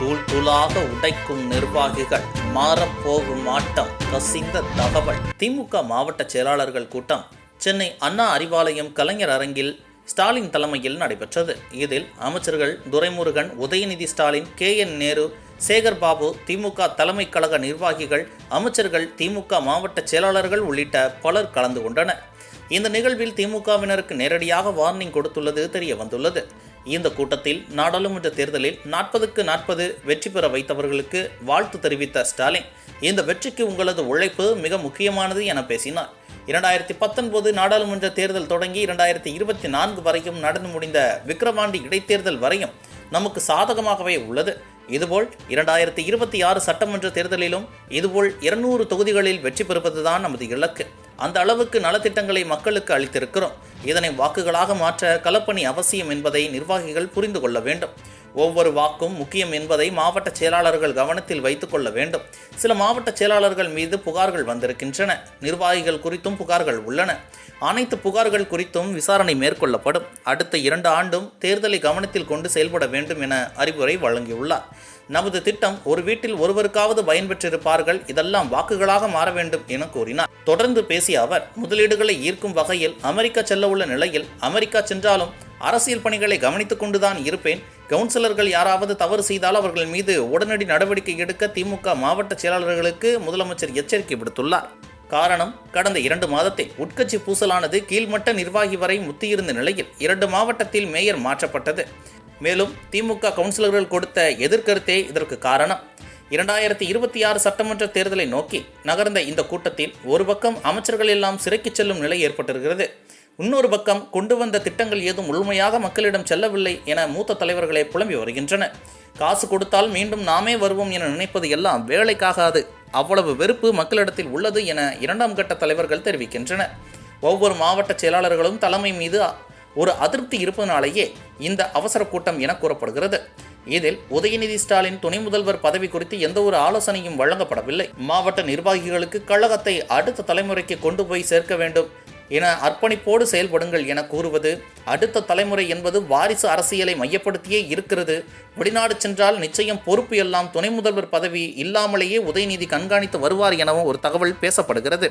தூள் தூளாக உடைக்கும் நிர்வாகிகள் மாறப்போகும் ஆட்டம் கசிந்த தகவல். திமுக மாவட்ட செயலாளர்கள் கூட்டம். சென்னை அண்ணா அறிவாலயம் கலைஞர் அரங்கில் ஸ்டாலின் தலைமையில் நடைபெற்றது. இதில் அமைச்சர்கள் துரைமுருகன் உதயநிதி ஸ்டாலின் கே என் நேரு சேகர் பாபு திமுக தலைமை கழக நிர்வாகிகள் அமைச்சர்கள் திமுக மாவட்ட செயலாளர்கள் உள்ளிட்ட பலர் கலந்து கொண்டனர். இந்த நிகழ்வில் திமுகவினருக்கு நேரடியாக வார்னிங் கொடுத்துள்ளது தெரிய வந்துள்ளது இந்த கூட்டத்தில் நாடாளுமன்ற தேர்தலில் நாற்பதுக்கு நாற்பது வெற்றி பெற வைத்தவர்களுக்கு வாழ்த்து தெரிவித்த ஸ்டாலின் இந்த வெற்றிக்கு உங்களது உழைப்பு மிக முக்கியமானது என பேசினார். இரண்டாயிரத்தி பத்தொன்பது நாடாளுமன்ற தேர்தல் தொடங்கி இரண்டாயிரத்தி இருபத்தி நான்கு வரையும் நடந்து முடிந்த விக்கிரவாண்டி இடைத்தேர்தல் வரையும் நமக்கு சாதகமாகவே உள்ளது. இதுபோல் இரண்டாயிரத்தி இருபத்தி ஆறு சட்டமன்ற தேர்தலிலும் இதுபோல் இருநூறு தொகுதிகளில் வெற்றி பெறுவதுதான் நமது இலக்கு. அந்த அளவுக்கு நலத்திட்டங்களை மக்களுக்கு அளித்திருக்கிறோம். இதனை வாக்குகளாக மாற்ற களப்பணி அவசியம் என்பதை நிர்வாகிகள் புரிந்து கொள்ள வேண்டும். ஒவ்வொரு வாக்கும் முக்கியம் என்பதை மாவட்ட செயலாளர்கள் கவனத்தில் வைத்துக்கொள்ள வேண்டும். சில மாவட்ட செயலாளர்கள் மீது புகார்கள் வந்திருக்கின்றன. நிர்வாகிகள் குறித்தும் புகார்கள் உள்ளன. அனைத்து புகார்கள் குறித்தும் விசாரணை மேற்கொள்ளப்படும். அடுத்த இரண்டு ஆண்டும் தேர்தலை கவனத்தில் கொண்டு செயல்பட வேண்டும் என அறிவுரை வழங்கியுள்ளார். நமது திட்டம் ஒரு வீட்டில் ஒருவருக்காவது பயன்பெற்றிருப்பார்கள் இதெல்லாம் வாக்குகளாக மாற வேண்டும் என கூறினார். தொடர்ந்து பேசிய அவர் முதலீடுகளை ஈர்க்கும் வகையில் அமெரிக்கா செல்ல உள்ள நிலையில் அமெரிக்கா சென்றாலும் அரசியல் பணிகளை கவனித்துக் கொண்டுதான் இருப்பேன். கவுன்சிலர்கள் யாராவது தவறு செய்தால் அவர்கள் மீது உடனடி நடவடிக்கை எடுக்க திமுக மாவட்ட செயலாளர்களுக்கு முதலமைச்சர் எச்சரிக்கை விடுத்துள்ளார். காரணம் கடந்த இரண்டு மாதத்தில் உட்கட்சி பூசலானது கீழ்மட்ட நிர்வாகி வரை முத்தியிருந்த நிலையில் இரண்டு மாவட்டத்தில் மேயர் மாற்றப்பட்டது. மேலும் திமுக கவுன்சிலர்கள் கொடுத்த எதிர்கருத்தே இதற்கு காரணம். இரண்டாயிரத்தி இருபத்தி ஆறு சட்டமன்ற தேர்தலை நோக்கி நகர்ந்த இந்த கூட்டத்தில் ஒரு பக்கம் அமைச்சர்கள் எல்லாம் சிறைக்கு செல்லும் நிலை ஏற்பட்டிருக்கிறது. இன்னொரு பக்கம் கொண்டு வந்த திட்டங்கள் ஏதும் முழுமையாக மக்களிடம் செல்லவில்லை என மூத்த தலைவர்களே புலம்பி வருகின்றனர். காசு கொடுத்தால் மீண்டும் நாமே வருவோம் என நினைப்பது எல்லாம் வேலைக்காகாது. அவ்வளவு வெறுப்பு மக்களிடத்தில் உள்ளது என இரண்டாம் கட்ட தலைவர்கள் தெரிவிக்கின்றனர். ஒவ்வொரு மாவட்ட செயலாளர்களும் தலைமை மீது ஒரு அதிருப்தி இருப்பதனாலேயே இந்த அவசர கூட்டம் என கூறப்படுகிறது. இதில் உதயநிதி ஸ்டாலின் துணை முதல்வர் பதவி குறித்து எந்த ஒரு ஆலோசனையும் வழங்கப்படவில்லை. மாவட்ட நிர்வாகிகளுக்கு கழகத்தை அடுத்த தலைமுறைக்கு கொண்டு போய் சேர்க்க வேண்டும். என அர்ப்பணிப்போடு செயல்படுங்கள் என கூறுவது அடுத்த தலைமுறை என்பது வாரிசு அரசியலை மையப்படுத்தியே இருக்கிறது. வெளிநாடு சென்றால் நிச்சயம் பொறுப்பு எல்லாம் துணை முதல்வர் பதவி இல்லாமலேயே உதயநிதி கண்காணித்து வருவார் எனவும் ஒரு தகவல் பேசப்படுகிறது.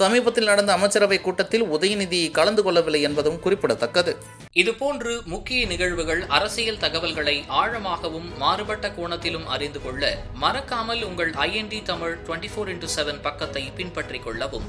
சமீபத்தில் நடந்த அமைச்சரவை கூட்டத்தில் உதயநிதி கலந்து கொள்ளவில்லை என்பதும் குறிப்பிடத்தக்கது. இதுபோன்று முக்கிய நிகழ்வுகள் அரசியல் தகவல்களை ஆழமாகவும் மாறுபட்ட கோணத்திலும் அறிந்து கொள்ள மறக்காமல் உங்கள் INT Tamil twenty four into seven பக்கத்தை பின்பற்றிக் கொள்ளவும்.